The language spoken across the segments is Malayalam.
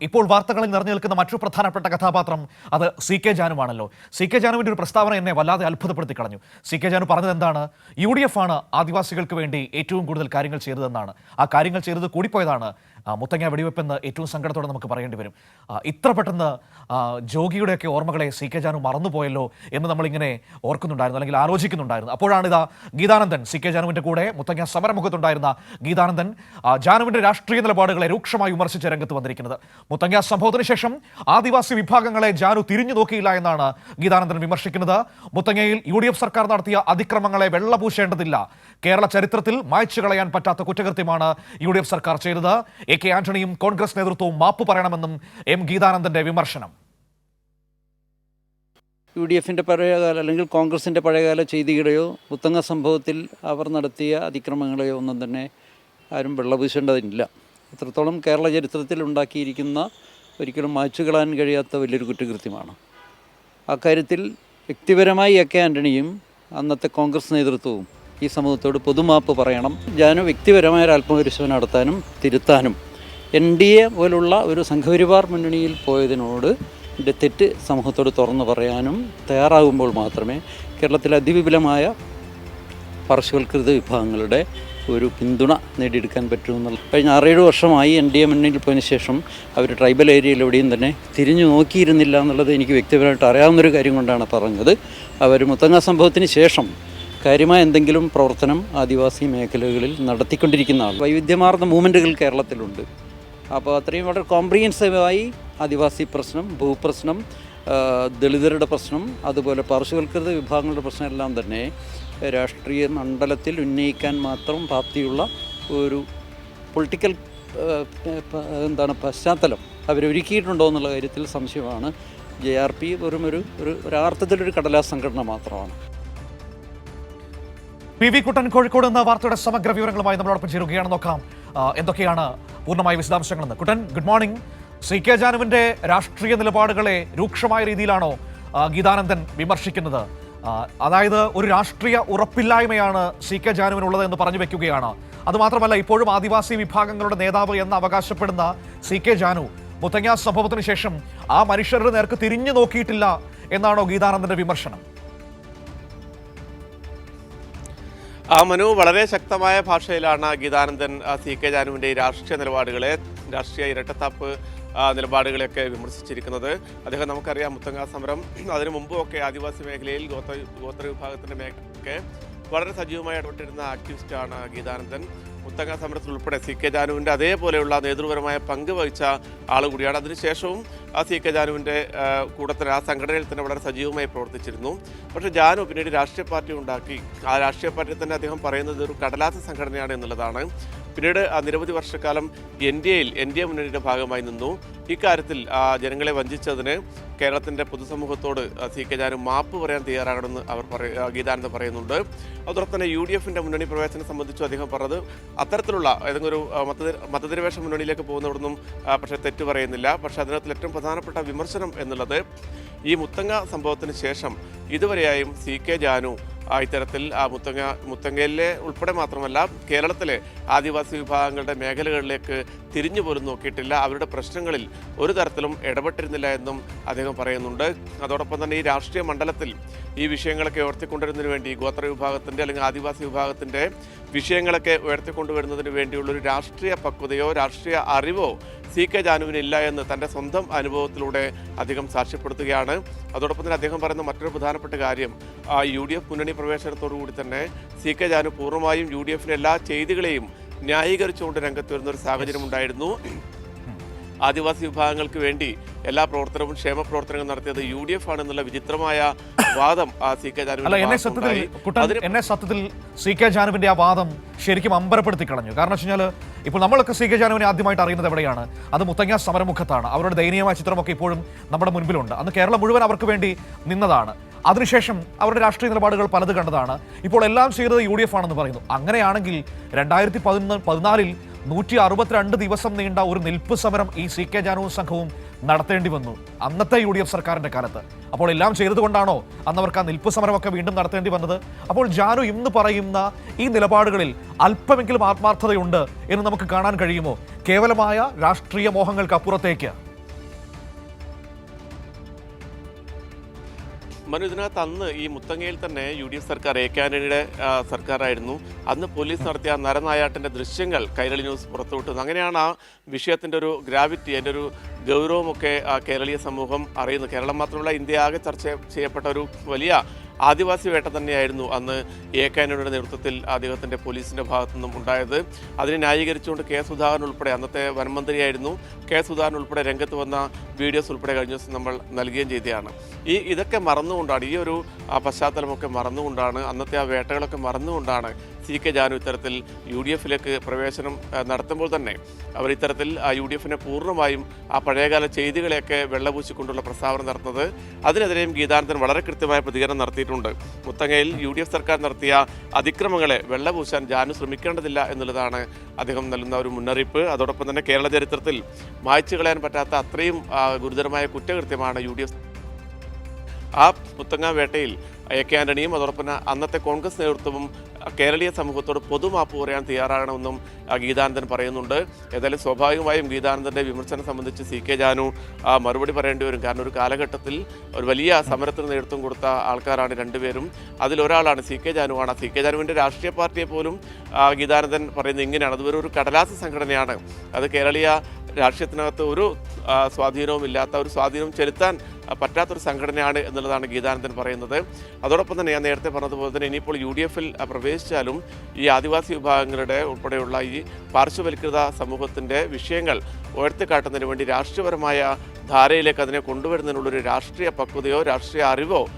ഇപ്പോൾ വാർത്തകളിൽ നിറഞ്ഞു നിൽക്കുന്ന മറ്റൊരു പ്രധാനപ്പെട്ട കഥാപാത്രം അത് സി കെ ജാനുവാണല്ലോ. സി കെ ജാനുവിന്റെ ഒരു പ്രസ്താവന എന്നെ വല്ലാതെ അത്ഭുതപ്പെടുത്തി കളഞ്ഞു. സി കെ ജാനു പറഞ്ഞത് എന്താണ്? യു ഡി എഫ് ആണ് ആദിവാസികൾക്ക് വേണ്ടി ഏറ്റവും കൂടുതൽ കാര്യങ്ങൾ ചെയ്തതെന്നാണ്. ആ കാര്യങ്ങൾ ചെയ്തത് കൂടിപ്പോയതാണ്. മുത്തങ്ങ വെടിവെപ്പെന്ന് ഏറ്റവും സങ്കടത്തോടെ നമുക്ക് പറയേണ്ടി വരും. ഇത്ര പെട്ടെന്ന് ജോഗിയുടെയൊക്കെ ഓർമ്മകളെ സി കെ ജാനു മറന്നുപോയല്ലോ എന്ന് നമ്മളിങ്ങനെ ഓർക്കുന്നുണ്ടായിരുന്നു അല്ലെങ്കിൽ ആലോചിക്കുന്നുണ്ടായിരുന്നു. അപ്പോഴാണ് ഇതാ ഗീതാനന്ദൻ സി കെ ജാനുവിന്റെ കൂടെ മുത്തങ്ങ സമരമുഖത്തുണ്ടായിരുന്ന ഗീതാനന്ദൻ ജാനുവിന്റെ രാഷ്ട്രീയ നിലപാടുകളെ രൂക്ഷമായി വിമർശിച്ച് രംഗത്ത് വന്നിരിക്കുന്നത്. മുത്തങ്ങ സംഭവത്തിന് ശേഷം ആദിവാസി വിഭാഗങ്ങളെ ജാനു തിരിഞ്ഞു നോക്കിയില്ല എന്നാണ് ഗീതാനന്ദൻ വിമർശിക്കുന്നത്. മുത്തങ്ങയിൽ യു ഡി എഫ് സർക്കാർ നടത്തിയ അതിക്രമങ്ങളെ വെള്ളപൂശേണ്ടതില്ല. കേരള ചരിത്രത്തിൽ മായ്ച്ചു കളയാൻ പറ്റാത്ത കുറ്റകൃത്യമാണ് യു ഡി എഫ് സർക്കാർ ചെയ്തത്. കെ ആന്റണിയും കോൺഗ്രസ് നേതൃത്വവും മാപ്പ് പറയണമെന്നും എം ഗീതാനന്ദന്റെ വിമർശനം. യു ഡി എഫിന്റെ പഴയകാല അല്ലെങ്കിൽ കോൺഗ്രസിന്റെ പഴയകാല ചെയ്തികളെയോ പുത്തങ്ങ സംഭവത്തിൽ അവർ നടത്തിയ അതിക്രമങ്ങളെയോ ഒന്നും തന്നെ ആരും വെള്ളപൂശേണ്ടതില്ല. എത്രത്തോളം കേരള ചരിത്രത്തിൽ ഉണ്ടാക്കിയിരിക്കുന്ന ഒരിക്കലും മായ്ച്ചു കളയാൻ കഴിയാത്ത വലിയൊരു കുറ്റകൃത്യമാണ്. അക്കാര്യത്തിൽ വ്യക്തിപരമായി എ കെ ആന്റണിയും അന്നത്തെ കോൺഗ്രസ് നേതൃത്വവും ഈ സമൂഹത്തോട് പൊതുമാപ്പ് പറയണം. ഞാനും വ്യക്തിപരമായ ഒരു ആത്മപരിശോധന നടത്താനും തിരുത്താനും എൻ ഡി എ പോലുള്ള ഒരു സംഘപരിവാർ മുന്നണിയിൽ പോയതിനോട് തെറ്റ് സമൂഹത്തോട് തുറന്നു പറയാനും തയ്യാറാകുമ്പോൾ മാത്രമേ കേരളത്തിലെ അതിവിപുലമായ പാർശ്വവൽകൃത വിഭാഗങ്ങളുടെ ഒരു പിന്തുണ നേടിയെടുക്കാൻ പറ്റുമെന്നുള്ള കഴിഞ്ഞ ആറേഴ് വർഷമായി എൻ ഡി എ മുന്നിൽ പോയതിന് ശേഷം അവർ ട്രൈബൽ ഏരിയയിൽ തന്നെ തിരിഞ്ഞു നോക്കിയിരുന്നില്ല എന്നുള്ളത് എനിക്ക് വ്യക്തിപരമായിട്ട് അറിയാവുന്നൊരു കാര്യം കൊണ്ടാണ് പറഞ്ഞത്. അവർ മുത്തങ്ങ സംഭവത്തിന് ശേഷം കാര്യമായ എന്തെങ്കിലും പ്രവർത്തനം ആദിവാസി മേഖലകളിൽ നടത്തിക്കൊണ്ടിരിക്കുന്ന വൈവിധ്യമാർന്ന മൂവ്മെന്റുകൾ കേരളത്തിലുണ്ട്. അപ്പോൾ അത്രയും വളരെ കോംപ്രിഹെൻസീവായി ആദിവാസി പ്രശ്നം ഭൂപ്രശ്നം ദളിതരുടെ പ്രശ്നം അതുപോലെ പാർശ്വവൽകൃത വിഭാഗങ്ങളുടെ പ്രശ്നമെല്ലാം തന്നെ രാഷ്ട്രീയ മണ്ഡലത്തിൽ ഉന്നയിക്കാൻ മാത്രം പ്രാപ്തിയുള്ള ഒരു പൊളിറ്റിക്കൽ എന്താണ് പശ്ചാത്തലം അവരൊരുക്കിയിട്ടുണ്ടോ എന്നുള്ള കാര്യത്തിൽ സംശയമാണ്. ജെ ആർ പി വെറും ഒരു ഒരു ഒരാർത്ഥത്തിലൊരു കടലാസ് സംഘടന മാത്രമാണ്. പി വി കുട്ടൻ കോഴിക്കോട് എന്ന വാർത്തയുടെ സമഗ്ര വിവരങ്ങളുമായി നമ്മളോടൊപ്പം ചേരുകയാണ്. നോക്കാം. എന്തൊക്കെയാണ് പൂർണമായ വിശദാംശങ്ങളെന്ന്? Kuttan good morning C K ജാനുവിന്റെ രാഷ്ട്രീയ നിലപാടുകളെ രൂക്ഷമായ രീതിയിലാണോ ഗീതാനന്ദൻ വിമർശിക്കുന്നത്? അതായത് ഒരു രാഷ്ട്രീയ ഉറപ്പില്ലായ്മയാണ് സി കെ ജാനുവിനുള്ളത് എന്ന് പറഞ്ഞു വെക്കുകയാണ്. അതുമാത്രമല്ല ഇപ്പോഴും ആദിവാസി വിഭാഗങ്ങളുടെ നേതാവ് എന്ന് അവകാശപ്പെടുന്ന സി കെ ജാനു മുത്തങ്ങ സംഭവത്തിന് ശേഷം ആ മനുഷ്യരുടെ നേർക്ക് തിരിഞ്ഞു നോക്കിയിട്ടില്ല എന്നാണോ ഗീതാനന്ദന്റെ വിമർശനം? ആ മനു വളരെ ശക്തമായ ഭാഷയിലാണ് ഗീതാനന്ദൻ സി കെ ജാനുവിന്റെ രാഷ്ട്രീയ നിലപാടുകളെ രാഷ്ട്രീയ ഇരട്ടത്താപ്പ് നിലപാടുകളെയൊക്കെ വിമർശിച്ചിരിക്കുന്നത്. അദ്ദേഹം നമുക്കറിയാം മുത്തങ്ങ സമരം അതിനു മുമ്പുമൊക്കെ ആദിവാസി മേഖലയിൽ ഗോത്ര ഗോത്ര വിഭാഗത്തിന്റെ മേഖലയൊക്കെ വളരെ സജീവമായി ഇടപെട്ടിരുന്ന ആക്ടിവിസ്റ്റാണ് ഗീതാനന്ദൻ. മുത്തങ്ങ സമരത്തിൽ ഉൾപ്പെടെ സി കെ ജാനുവിന്റെ അതേപോലെയുള്ള നേതൃപരമായ പങ്ക് വഹിച്ച ആൾ കൂടിയാണ്. അതിനുശേഷവും ആ സി കെ ജാനുവിന്റെ ആ, കൂടെ തന്നെ ആ സംഘടനയിൽ തന്നെ വളരെ സജീവമായി പ്രവർത്തിച്ചിരുന്നു. പക്ഷേ ജാനു പിന്നീട് രാഷ്ട്രീയ പാർട്ടി ഉണ്ടാക്കി. ആ രാഷ്ട്രീയ പാർട്ടി തന്നെ അദ്ദേഹം പറയുന്നത് ഒരു കടലാസ സംഘടനയാണ് എന്നുള്ളതാണ്. പിന്നീട് ആ നിരവധി വർഷക്കാലം എൻ ഡി എയിൽ എൻ ഡി എ മുന്നണിയുടെ ഭാഗമായി നിന്നു. ഇക്കാര്യത്തിൽ ജനങ്ങളെ വഞ്ചിച്ചതിന് കേരളത്തിന്റെ പൊതുസമൂഹത്തോട് സി കെ ജാനു മാപ്പ് പറയാൻ തയ്യാറാകണമെന്ന് അവർ പറയ ഗീതാനന്ദ പറയുന്നുണ്ട്. അതോടൊപ്പം തന്നെ യു ഡി എഫിന്റെ മുന്നണി പ്രവേശനം സംബന്ധിച്ചും അദ്ദേഹം പറഞ്ഞത് അത്തരത്തിലുള്ള ഏതെങ്കിലും ഒരു മത മതനി മതനിരപേക്ഷ മുന്നണിയിലേക്ക് പോകുന്നവിടൊന്നും പക്ഷേ തെറ്റ് പറയുന്നില്ല. പക്ഷേ അതിനകത്ത് ഏറ്റവും പ്രധാനപ്പെട്ട വിമർശനം എന്നുള്ളത് ഈ മുത്തങ്ങ സംഭവത്തിന് ശേഷം ഇതുവരെയായും സി കെ ജാനു ഇത്തരത്തിൽ ആ മുത്തങ്ങ മുത്തങ്ങയിലെ ഉൾപ്പെടെ മാത്രമല്ല കേരളത്തിലെ ആദിവാസി വിഭാഗങ്ങളുടെ മേഖലകളിലേക്ക് തിരിഞ്ഞു പോലും നോക്കിയിട്ടില്ല. അവരുടെ പ്രശ്നങ്ങളിൽ ഒരു തരത്തിലും ഇടപെട്ടിരുന്നില്ല എന്നും അദ്ദേഹം പറയുന്നുണ്ട്. അതോടൊപ്പം തന്നെ ഈ രാഷ്ട്രീയ മണ്ഡലത്തിൽ ഈ വിഷയങ്ങളൊക്കെ ഉയർത്തിക്കൊണ്ടുവരുന്നതിന് വേണ്ടി ഗോത്ര വിഭാഗത്തിന്റെ അല്ലെങ്കിൽ ആദിവാസി വിഭാഗത്തിന്റെ വിഷയങ്ങളൊക്കെ ഉയർത്തിക്കൊണ്ടുവരുന്നതിന് വേണ്ടിയുള്ളൊരു രാഷ്ട്രീയ പക്വതയോ രാഷ്ട്രീയ അറിവോ സി കെ ജാനുവിനില്ല എന്ന് തന്റെ സ്വന്തം അനുഭവത്തിലൂടെ അദ്ദേഹം സാക്ഷ്യപ്പെടുത്തുകയാണ്. അതോടൊപ്പം തന്നെ അദ്ദേഹം പറയുന്ന മറ്റൊരു പ്രധാനപ്പെട്ട കാര്യം യു ഡി എഫ് മുന്നണി പ്രവേശനത്തോടു കൂടി തന്നെ സി കെ ജാനു പൂർണമായും യു ഡി എഫിന്റെ എല്ലാ ചെയ്തികളെയും ന്യായീകരിച്ചുകൊണ്ട് രംഗത്ത് വരുന്ന ഒരു സാഹചര്യം ഉണ്ടായിരുന്നു. ആദിവാസി വിഭാഗങ്ങൾക്ക് വേണ്ടി എല്ലാ പ്രവർത്തനവും ക്ഷേമ പ്രവർത്തനങ്ങൾ നടത്തിയത് യു ഡി എഫ് ആണെന്നുള്ള വിചിത്രമായ വാദം ആ സി കെ അല്ല എന്നെ സത്യത്തിൽ കുട്ടൻ ജാനുവിന്റെ എന്നെ സത്യത്തിൽ സി കെ ജാനുവിന്റെ ആ വാദം ശരിക്കും അമ്പരപ്പെടുത്തി കളഞ്ഞു. കാരണം വെച്ച് കഴിഞ്ഞാൽ ഇപ്പോൾ നമ്മളൊക്കെ സി കെ ജാനുവിനെ ആദ്യമായിട്ട് അറിയുന്നത് എവിടെയാണ്? അത് മുത്തങ്ങ സമരമുഖത്താണ്. അവരുടെ ദയനീയമായ ചിത്രമൊക്കെ ഇപ്പോഴും നമ്മുടെ മുൻപിലുണ്ട്. അന്ന് കേരളം മുഴുവൻ അവർക്ക് വേണ്ടി നിന്നതാണ്. അതിനുശേഷം അവരുടെ രാഷ്ട്രീയ നിലപാടുകൾ പലത് കണ്ടതാണ്. ഇപ്പോൾ എല്ലാം ചെയ്തത് യു ഡി എഫ് ആണെന്ന് പറയുന്നു. അങ്ങനെയാണെങ്കിൽ രണ്ടായിരത്തി പതിനൊന്ന് പതിനാലിൽ നൂറ്റി അറുപത്തിരണ്ട് ദിവസം നീണ്ട ഒരു നിൽപ്പ് സമരം ഈ സി കെ ജാനുവും സംഘവും നടത്തേണ്ടി വന്നു. അന്നത്തെ യു ഡി എഫ് സർക്കാരിന്റെ കാലത്ത്. അപ്പോൾ എല്ലാം ചെയ്തതുകൊണ്ടാണോ അന്ന് അവർക്ക് ആ നിൽപ്പ് സമരമൊക്കെ വീണ്ടും നടത്തേണ്ടി വന്നത്? അപ്പോൾ ജാനു ഇന്ന് പറയുന്ന ഈ നിലപാടുകളിൽ അല്പമെങ്കിലും ആത്മാർത്ഥതയുണ്ട് എന്ന് നമുക്ക് കാണാൻ കഴിയുമോ? കേവലമായ രാഷ്ട്രീയ മോഹങ്ങൾക്ക് അപ്പുറത്തേക്ക് മനു ഇതിനകത്ത് അന്ന് ഈ മുത്തങ്ങയിൽ തന്നെ യു ഡി എഫ് സർക്കാർ എ കെ ആന്റണിയുടെ സർക്കാരായിരുന്നു. അന്ന് പോലീസ് നടത്തിയ നരനായാട്ടിന്റെ ദൃശ്യങ്ങൾ കൈരളി ന്യൂസ് പുറത്തുവിട്ടത് അങ്ങനെയാണ് ആ വിഷയത്തിന്റെ ഒരു ഗ്രാവിറ്റി അതിന്റെ ഒരു ഗൗരവമൊക്കെ കേരളീയ സമൂഹം അറിയുന്നത്. കേരളം മാത്രമല്ല ഇന്ത്യ ആകെ ചർച്ച ചെയ്യപ്പെട്ട ഒരു വലിയ ആദിവാസി വേട്ട തന്നെയായിരുന്നു അന്ന് എ നേതൃത്വത്തിൽ അദ്ദേഹത്തിന്റെ പോലീസിന്റെ ഭാഗത്തു നിന്നും ഉണ്ടായത്. അതിനെ ന്യായീകരിച്ചുകൊണ്ട് കെ സുധാകരൻ ഉൾപ്പെടെ അന്നത്തെ വനമന്ത്രിയായിരുന്നു. കെ സുധാകരൻ ഉൾപ്പെടെ രംഗത്ത് വന്ന വീഡിയോസ് ഉൾപ്പെടെ കഴിഞ്ഞ ദിവസം നമ്മൾ നൽകുകയും ചെയ്തതാണ്. ഈ ഇതൊക്കെ മറന്നുകൊണ്ടാണ് ഈ ഒരു പശ്ചാത്തലമൊക്കെ മറന്നുകൊണ്ടാണ് അന്നത്തെ ആ വേട്ടകളൊക്കെ മറന്നുകൊണ്ടാണ് സി കെ ജാനു ഇത്തരത്തിൽ യു ഡി എഫിലേക്ക് പ്രവേശനം നടത്തുമ്പോൾ തന്നെ അവർ ഇത്തരത്തിൽ ആ യു ഡി എഫിനെ പൂർണമായും ആ പഴയകാല ചെയ്തികളെയൊക്കെ വെള്ളപൂശിക്കൊണ്ടുള്ള പ്രസ്താവന നടത്തുന്നത്. അതിനെതിരെയും ഗീതാനന്ദൻ വളരെ കൃത്യമായ പ്രതികരണം നടത്തിയിട്ടുണ്ട്. മുത്തങ്ങയിൽ യു ഡി എഫ് സർക്കാർ നടത്തിയ അതിക്രമങ്ങളെ വെള്ളപൂശാൻ ജാനു ശ്രമിക്കേണ്ടതില്ല എന്നുള്ളതാണ് അദ്ദേഹം നൽകുന്ന ഒരു മുന്നറിയിപ്പ്. അതോടൊപ്പം തന്നെ കേരള ചരിത്രത്തിൽ മായ്ച്ചു കളയാൻ പറ്റാത്ത അത്രയും ഗുരുതരമായ കുറ്റകൃത്യമാണ് യു ഡി എഫ് ആ മുത്തങ്ങ വേട്ടയിൽ എ കെ ആന്റണിയും അതോടൊപ്പം അന്നത്തെ കോൺഗ്രസ് നേതൃത്വവും കേരളീയ സമൂഹത്തോട് പൊതുമാപ്പ് പറയാൻ തയ്യാറാകണമെന്നും ഗീതാനന്ദൻ പറയുന്നുണ്ട്. ഏതായാലും സ്വാഭാവികമായും ഗീതാനന്ദന്റെ വിമർശനം സംബന്ധിച്ച് സി കെ ജാനു മറുപടി പറയേണ്ടി വരും. കാരണം ഒരു കാലഘട്ടത്തിൽ ഒരു വലിയ സമരത്തിന് നേതൃത്വം കൊടുത്ത ആൾക്കാരാണ് രണ്ടുപേരും. അതിലൊരാളാണ് സി കെ ജാനുവാണ് സി കെ ജാനുവിന്റെ രാഷ്ട്രീയ പാർട്ടിയെ പോലും ഗീതാനന്ദൻ പറയുന്നത് ഇങ്ങനെയാണ്. അതുവരെ ഒരു കടലാസ് സംഘടനയാണ്. അത് കേരളീയ രാഷ്ട്രീയത്തിനകത്ത് ഒരു സ്വാധീനവും ഇല്ലാത്ത ഒരു സ്വാധീനം ചെലുത്താൻ പറ്റാത്തൊരു സംഘടനയാണ് എന്നുള്ളതാണ് ഗീതാനന്ദൻ പറയുന്നത്. അതോടൊപ്പം തന്നെ ഞാൻ നേരത്തെ പറഞ്ഞതുപോലെ തന്നെ ഇനിയിപ്പോൾ യു ഡി എഫിൽ പ്രവേശിച്ചാലും ഈ ആദിവാസി വിഭാഗങ്ങളുടെ ഉൾപ്പെടെയുള്ള ഈ പാർശ്വവൽകൃത സമൂഹത്തിന്റെ വിഷയങ്ങൾ ഉയർത്തിക്കാട്ടുന്നതിന് വേണ്ടി രാഷ്ട്രീയപരമായ ധാരയിലേക്ക് അതിനെ കൊണ്ടുവരുന്നതിനുള്ളൊരു രാഷ്ട്രീയ പക്വതയോ രാഷ്ട്രീയ അറിവോ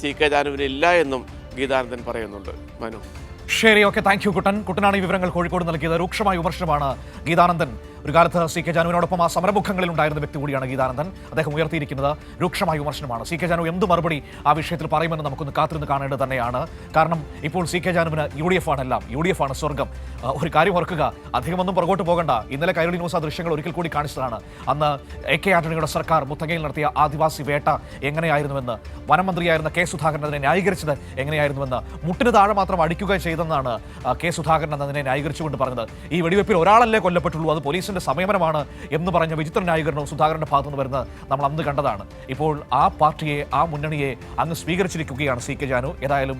സി കെ ജാനുവിന് ഇല്ല എന്നും ഗീതാനന്ദൻ പറയുന്നുണ്ട്. മനു. ശരി ഓക്കെ താങ്ക് യു കുട്ടൻ. കുട്ടനാണ് ഈ വിവരങ്ങൾ കോഴിക്കോട് നൽകിയത്. രൂക്ഷമായ വിമർശനമാണ് ഗീതാനന്ദൻ. ഒരു കാലത്ത് സി കെ ജാനുവിനോടൊപ്പം ആ സമരമുഖങ്ങളിൽ ഉണ്ടായിരുന്ന വ്യക്തി കൂടിയാണ് ഗീതാനന്ദൻ. അദ്ദേഹം ഉയർത്തിയിരിക്കുന്നത് രൂക്ഷമായ വിമർശനമാണ്. സി കെ ജാനു എന്ത് മറുപടി ആ വിഷയത്തിൽ പറയുമെന്ന് നമുക്കൊന്ന് കാത്തിരുന്ന് കാണേണ്ടത് തന്നെയാണ്. കാരണം ഇപ്പോൾ സി കെ ജാനുവിന് യു ഡി എഫ് ആണ് എല്ലാം. യു ഡി എഫ് ആണ് സ്വർഗം ഒരു കാര്യം ഓർക്കുക. അധികമൊന്നും പുറകോട്ട് പോകണ്ട. ഇന്നലെ കൈരളി ന്യൂസ് ആ ദൃശ്യങ്ങൾ ഒരിക്കൽ കൂടി കാണിച്ചതാണ്. അന്ന് എ കെ ആന്റണിയുടെ സർക്കാർ മുത്തങ്ങയിൽ നടത്തിയ ആദിവാസി വേട്ട എങ്ങനെയായിരുന്നുവെന്ന് വനമന്ത്രിയായിരുന്ന കെ സുധാകരൻ അതിനെ ന്യായീകരിച്ചത് എങ്ങനെയായിരുന്നുവെന്ന് മുട്ടിന് താഴെ മാത്രം അടിക്കുക ചെയ്തെന്നാണ് കെ സുധാകരൻ അതിനെ ന്യായീകരിച്ചുകൊണ്ട് പറഞ്ഞത്. ഈ വെടിവെപ്പിൽ ഒരാളല്ലേ കൊല്ലപ്പെട്ടുള്ളൂ അത് പോലീസിന്റെ സമയപരമാണ് എന്ന് പറഞ്ഞ വിചിത്ര ന്യായീകരണവും സുധാകരന്റെ ഭാഗത്തു നിന്ന് വരുന്നത് നമ്മൾ അന്ന് കണ്ടതാണ്. ഇപ്പോൾ ആ പാർട്ടിയെ ആ മുന്നണിയെ അങ്ങ് സ്വീകരിച്ചിരിക്കുകയാണ് സി കെ ജാനു. ഏതായാലും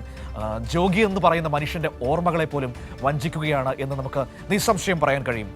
ജോഗി എന്ന് പറയുന്ന മനുഷ്യന്റെ ഓർമ്മകളെ പോലും വഞ്ചിക്കുകയാണ് എന്ന് നമുക്ക് നിസ്സംശയം പറയാൻ കഴിയും.